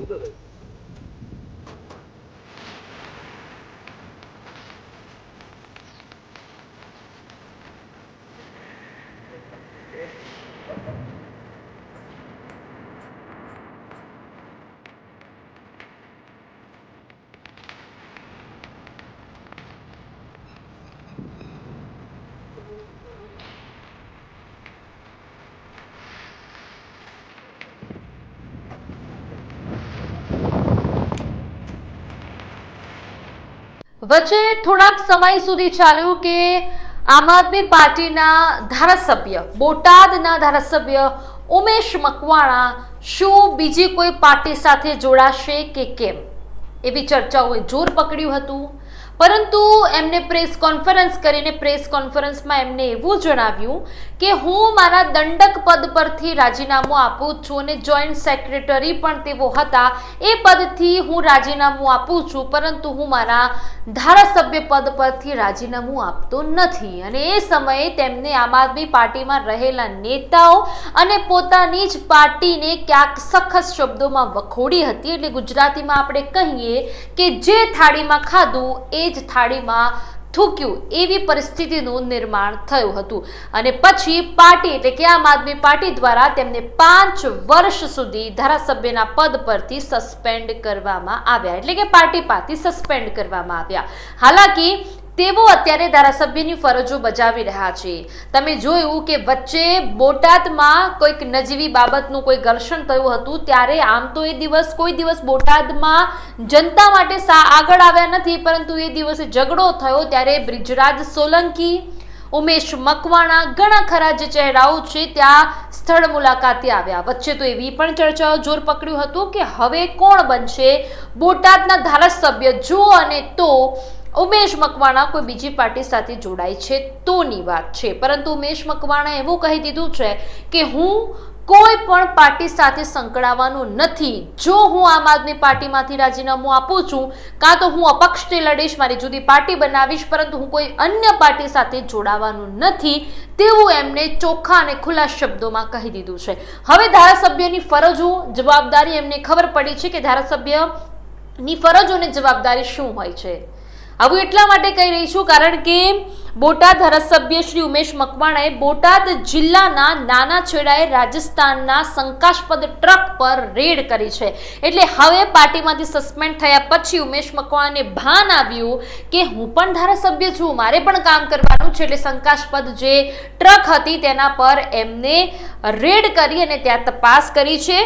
감사드립니 다. વચ્ચે થોડાક સમય સુધી ચાલ્યું કે આમ આદમી પાર્ટીના ધારાસભ્ય, બોટાદના ધારાસભ્ય ઉમેશ મકવાણા, શું બીજી કોઈ પાર્ટી સાથે જોડાશે કે કેમ? એવી ચર્ચાઓએ જોર પકડ્યું હતું. પરંતુ એમને પ્રેસ કોન્ફરન્સ કરીને, પ્રેસ કોન્ફરન્સમાં એમને એવું જણાવ્યું કે હું મારા દંડક પદ પરથી રાજીનામું આપું છું અને જોઈન્ટ સેક્રેટરી પણ તેઓ હતા, એ પદથી હું રાજીનામું આપું છું, પરંતુ હું મારા ધારાસભ્ય પદ પરથી રાજીનામું આપતો નથી. અને એ સમયે તેમને આમ આદમી પાર્ટીમાં રહેલા નેતાઓ અને પોતાની જ પાર્ટીને ક્યાંક સખત શબ્દોમાં વખોડી હતી. એટલે ગુજરાતીમાં આપણે કહીએ કે જે થાળીમાં ખાધું, એ જ થાળીમાં થૂક્યું એવી પરિસ્થિતિનું નિર્માણ થયું હતું. અને પછી પાર્ટી એટલે કે આમ આદમી પાર્ટી દ્વારા તેમને પાંચ વર્ષ સુધી ધારાસભ્યના પદ પરથી સસ્પેન્ડ કરવામાં આવ્યા. એટલે કે પાર્ટી પરથી સસ્પેન્ડ કરવામાં આવ્યા. હાલાકી તેઓ અત્યારે ધારાસભ્યની ફરજો બજાવી રહ્યા છે. તમે જોયું કે વચ્ચે બોટાદમાં કોઈક નજીવી બાબતનું કોઈ ઘર્ષણ થયું હતું, ત્યારે આમ તો એ દિવસ કોઈ દિવસ બોટાદમાં જનતા માટે આગળ આવ્યા નથી, પરંતુ એ દિવસે ઝઘડો થયો, ત્યારે બ્રિજરાજ સોલંકી, ઉમેશ મકવાણા ઘણા ખરા જે ચહેરાઓ છે, ત્યાં સ્થળ મુલાકાતે આવ્યા. વચ્ચે તો એવી પણ ચર્ચાઓ જોર પકડ્યું હતું કે હવે કોણ બનશે બોટાદના ધારાસભ્ય? જો અને તો ઉમેશ મકવાણા કોઈ બીજી પાર્ટી સાથે જોડાય છે તોની વાત છે. પરંતુ ઉમેશ મકવાણા એવું કહી દીધું છે કે હું કોઈ પણ પાર્ટી સાથે સંકળાવાનું નથી. જો હું આમ આદમી પાર્ટીમાંથી રાજીનામું આપું છું, કાં તો હું અપક્ષથી લડીશ, મારી જુદી પાર્ટી બનાવીશ, પરંતુ હું કોઈ અન્ય પાર્ટી સાથે જોડાવાનું નથી તેવું એમને ચોખ્ખા અને ખુલ્લા શબ્દોમાં કહી દીધું છે. હવે ધારાસભ્યની ફરજો, જવાબદારી એમને ખબર પડી છે કે ધારાસભ્યની ફરજો અને જવાબદારી શું હોય છે? આવું એટલા માટે કહી રહી છું, કારણ કે બોટાદ ધારાસભ્ય શ્રી ઉમેશ મકવાણાએ બોટાદ જિલ્લાના નાના છેડાએ રાજસ્થાનના શંકાસ્પદ ટ્રક પર રેડ કરી છે. એટલે હવે પાર્ટીમાંથી સસ્પેન્ડ થયા પછી ઉમેશ મકવાણાને ભાન આવ્યું કે હું પણ ધારાસભ્ય છું, મારે પણ કામ કરવાનું છે. એટલે શંકાસ્પદ જે ટ્રક હતી તેના પર એમને રેડ કરી અને ત્યાં તપાસ કરી છે.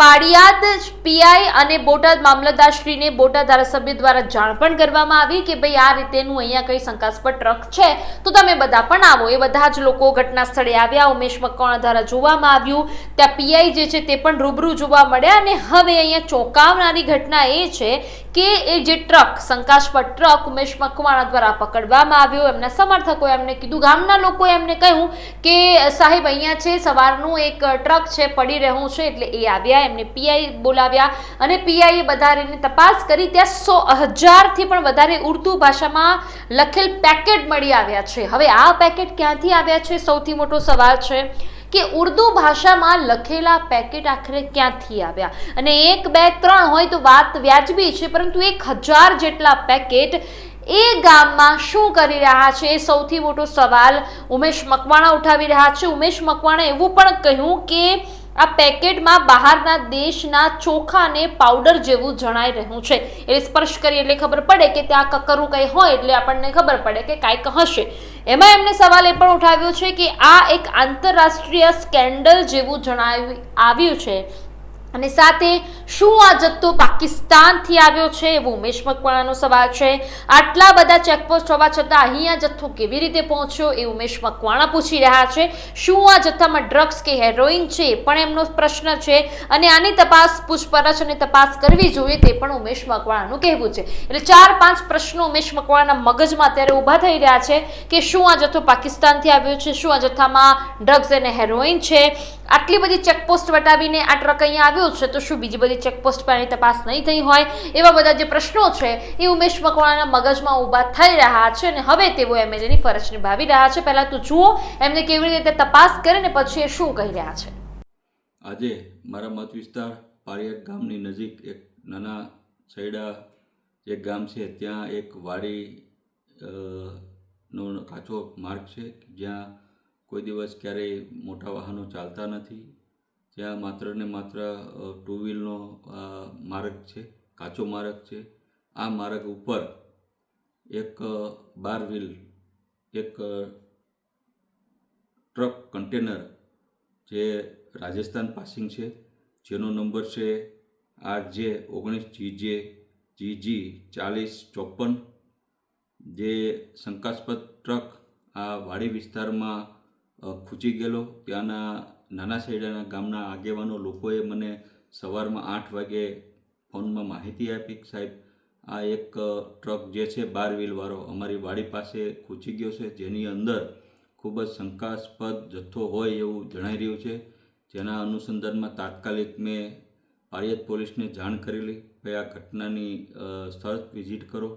પાડિયાદ પીઆઈ અને બોટાદ મામલતદારશ્રીને બોટાદ ધારાસભ્ય દ્વારા જાણ પણ કરવામાં આવી કે ભાઈ આ રીતેનું અહીંયા કંઈ શંકાસ્પદ ટ્રક છે? તો તમે બધા પણ આવો. એ બધા જ લોકો ઘટના સ્થળે આવ્યા. ઉમેશ મકવાણા દ્વારા જોવામાં આવ્યું. ત્યાં પીઆઈ જે છે તે પણ રૂબરૂ જોવા મળ્યા અને હવે અહીંયા ચોંકાવનારી ઘટના એ છે કે એ જે ટ્રક, શંકાસ્પદ ટ્રક ઉમેશ મકવાણા દ્વારા પકડવામાં આવ્યો. એમના સમર્થકોએ એમને કીધું, ગામના લોકોએ એમને કહ્યું કે, સાહેબ, અહીંયા છે, સવારનું એક ટ્રક છે, પડી રહ્યું છે, એટલે એ આવ્યા, એમને પીઆઈ બોલાવ્યા અને પીઆઈએ વધારીને તપાસ કરી, ત્યાં સો હજારથી પણ વધારે ઉર્દુ ભાષામાં લખેલ પેકેટ મળી આવ્યા છે. હવે આ પેકેટ ક્યાંથી આવ્યા છે? સૌથી મોટો સવાલ છે. કે ઉર્દુ ભાષામાં લખેલા પેકેટ આખરે ક્યાંથી આવ્યા? અને એક, બે, ત્રણ હોય તો વાત વ્યાજબી છે, પરંતુ એક હજાર જેટલા પેકેટ એ ગામમાં શું કરી રહ્યા છે? એ સૌથી મોટો સવાલ ઉમેશ મકવાણા ઉઠાવી રહ્યા છે. ઉમેશ મકવાણા એવું પણ કહ્યું કે આ પેકેટમાં બહારના દેશના ચોખા અને પાવડર જેવું જણાઈ રહ્યું છે. એ સ્પર્શ કરીએ એટલે ખબર પડે કે ત્યાં કકરું કંઈ હોય એટલે આપણને ખબર પડે કે કાંઈક હશે. એમાં એમને સવાલ એ પણ ઉઠાવ્યો છે કે આ એક આંતરરાષ્ટ્રીય સ્કેન્ડલ જેવું જણાવ્યું આવ્યું છે. અને સાથે શું આ જથ્થો પાકિસ્તાનથી આવ્યો છે એવો ઉમેશ મકવાણાનો સવાલ છે. આટલા બધા ચેકપોસ્ટ હોવા છતાં અહીં આ જથ્થો કેવી રીતે પહોંચ્યો એ ઉમેશ મકવાણા પૂછી રહ્યા છે. શું આ જથ્થામાં ડ્રગ્સ કે હેરોઇન છે પણ એમનો પ્રશ્ન છે અને આની તપાસ પૂછપરછ અને તપાસ કરવી જોઈએ તે પણ ઉમેશ મકવાણાનું કહેવું છે. એટલે ચાર પાંચ પ્રશ્નો ઉમેશ મકવાણાના મગજમાં અત્યારે ઊભા થઈ રહ્યા છે કે શું આ જથ્થો પાકિસ્તાનથી આવ્યો છે, શું આ જથ્થામાં ડ્રગ્સ અને હેરોઇન છે. આટલી બધી ચેકપોસ્ટ વટાવીને આ ટ્રક અહીંયા આવ્યો છે, તો શું બીજી બધી ચેકપોસ્ટ પર આની તપાસ નહીં થઈ હોય? એવા બધા જે પ્રશ્નો છે, એ ઉમેશ મકવાણાના મગજમાં ઊભા થઈ રહ્યા છે અને હવે તેઓ એમએલએની ફરજ નિભાવી રહ્યા છે. પહેલાં તો જુઓ, એમને કેવી રીતે તપાસ કરે ને પછી એ શું કહી રહ્યા છે. આજે મારા મત વિસ્તાર પારિયત ગામની નજીક એક નાના સૈડા જે ગામ છે, ત્યાં એક વાડી નો કાચો માર્ગ છે. જ્યાં કોઈ દિવસ ક્યારેય મોટા વાહનો ચાલતા નથી. ત્યાં માત્ર ને માત્ર ટુ વ્હીલનો માર્ગ છે, કાચો માર્ગ છે. આ માર્ગ ઉપર એક બાર વ્હીલ એક ટ્રક કન્ટેનર જે રાજસ્થાન પાસિંગ છે, જેનો નંબર છે આર જે ઓગણીસ જી જે જી જી ચાલીસ ચોપન, જે શંકાસ્પદ ટ્રક આ વાડી વિસ્તારમાં ખૂંચી ગયેલો. ત્યાંના નાના સૈડાના ગામના આગેવાનો લોકોએ મને સવારમાં આઠ વાગે ફોનમાં માહિતી આપી સાહેબ, આ એક ટ્રક જે છે બાર વ્હીલવાળો અમારી વાડી પાસે ખૂંચી ગયો છે. જેની અંદર ખૂબ જ શંકાસ્પદ જથ્થો હોય એવું જણાઈ રહ્યું છે. જેના અનુસંધાનમાં તાત્કાલિક મેં પારિયત પોલીસને જાણ કરેલી કે આ ઘટનાની સ્થળ વિઝિટ કરો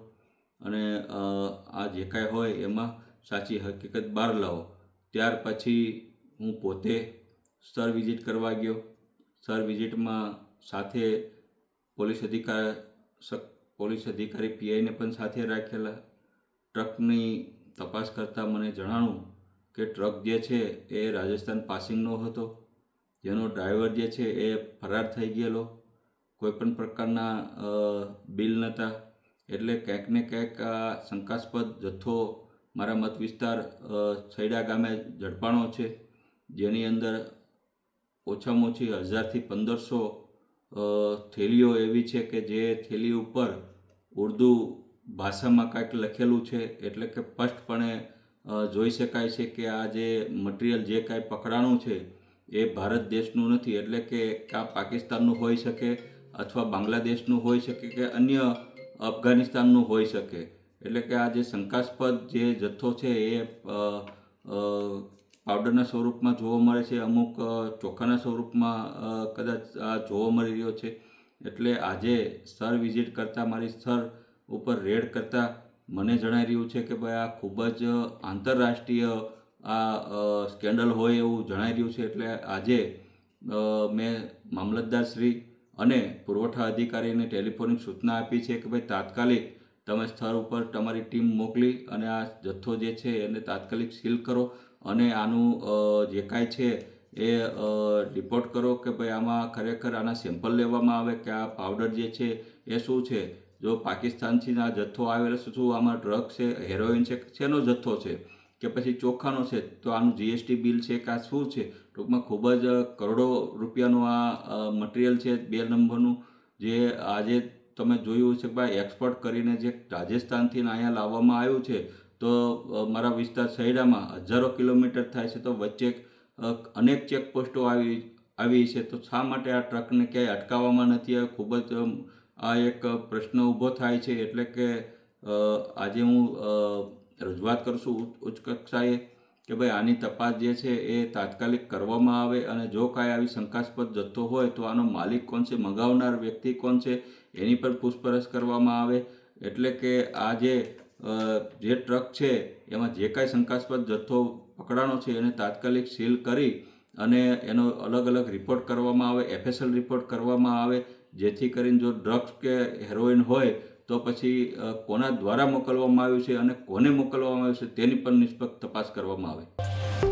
અને આ જે કાંઈ હોય એમાં સાચી હકીકત બહાર લાવો. ત્યાર પછી હું પોતે સ્થળ વિઝિટ કરવા ગયો. સ્થળ વિઝિટમાં સાથે પોલીસ અધિકાર પોલીસ અધિકારી પીઆઈને પણ સાથે રાખેલા. ટ્રકની તપાસ કરતાં મને જણાણું કે ટ્રક જે છે એ રાજસ્થાન પાસિંગનો હતો. જેનો ડ્રાઈવર જે છે એ ફરાર થઈ ગયેલો. કોઈપણ પ્રકારના બિલ નહોતા. એટલે ક્યાંક ને ક્યાંક આ શંકાસ્પદ જથ્થો મારા મત વિસ્તાર સૈડા ગામે ઝડપાણો છે. જેની અંદર ઓછામાં ઓછી હજારથી પંદરસો થેલીઓ એવી છે કે જે થેલી ઉપર ઉર્દુ ભાષામાં કાંઈક લખેલું છે, એટલે કે સ્પષ્ટપણે જોઈ શકાય છે કે આ જે મટીરિયલ જે કાંઈ પકડાણું છે એ ભારત દેશનું નથી, એટલે કે આ પાકિસ્તાનનું હોઈ શકે અથવા બાંગ્લાદેશનું હોઈ શકે કે અન્ય અફઘાનિસ્તાનનું હોઈ શકે. એટલે કે આ જે શંકાસ્પદ જે જથ્થો છે એ પાવડરના સ્વરૂપમાં જોવા મળે છે. અમુક ચોખાના સ્વરૂપમાં કદાચ આ જોવા મળી રહ્યો છે. એટલે આજે સ્થળ વિઝિટ કરતાં, મારી સ્થળ ઉપર રેડ કરતાં મને જણાઈ રહ્યું છે કે ભાઈ આ ખૂબ જ આંતરરાષ્ટ્રીય, આ સ્કેન્ડલ હોય એવું જણાઈ રહ્યું છે. એટલે આજે મેં મામલતદાર શ્રી અને પુરવઠા અધિકારીને ટેલિફોનિક સૂચના આપી છે કે ભાઈ તાત્કાલિક તમે સ્થળ ઉપર તમારી ટીમ મોકલી અને આ જથ્થો જે છે એને તાત્કાલિક સીલ કરો. અને આનું જે કાંઈ છે એ રિપોર્ટ કરો કે ભાઈ આમાં ખરેખર આના સેમ્પલ લેવામાં આવે કે આ પાવડર જે છે એ શું છે? જો પાકિસ્તાનથી આ જથ્થો આવેલો શું આમાં ડ્રગ છે હેરોઇન છે, શેનો જથ્થો છે? કે પછી ચોખાનો છે, તો આનું જીએસટી બિલ છે કે આ શું છે? ટૂંકમાં ખૂબ જ કરોડો રૂપિયાનું આ મટીરિયલ છે બે નંબરનું. જે આજે તમે જોયું છે ભાઈ એક્સપોર્ટ કરીને જે રાજસ્થાનથી અહીંયા લાવવામાં આવ્યું છે તો મારા વિસ્તાર શહેરામાં હજારો કિલોમીટર થાય છે, તો વચ્ચે અનેક ચેકપોસ્ટો આવી આવી છે. તો શા માટે આ ટ્રકને ક્યાંય અટકાવવામાં નથી આવ્યો? ખૂબ જ આ એક પ્રશ્ન ઊભો થાય છે. એટલે કે આજે હું રજૂઆત કરું છું ઉચ્ચ- કક્ષાએ કે ભાઈ, આની તપાસ જે છે એ તાત્કાલિક કરવામાં આવે અને જો કાંઈ આવી શંકાસ્પદ જથ્થો હોય, તો આનો માલિક કોણ છે, મંગાવનાર વ્યક્તિ કોણ છે, એની પર પૂછપરછ કરવામાં આવે. એટલે કે આ જે જે ટ્રક છે, એમાં જે કાંઈ શંકાસ્પદ જથ્થો પકડાણો છે, એને તાત્કાલિક સીલ કરી અને એનો અલગ અલગ રિપોર્ટ કરવામાં આવે એફએસએલ રિપોર્ટ કરવામાં આવે. જેથી કરીને જો ડ્રગ્સ કે હેરોઇન હોય, તો પછી કોના દ્વારા મોકલવામાં આવ્યું છે અને કોને મોકલવામાં આવ્યું છે, તેની પણ નિષ્પક્ષ તપાસ કરવામાં આવે.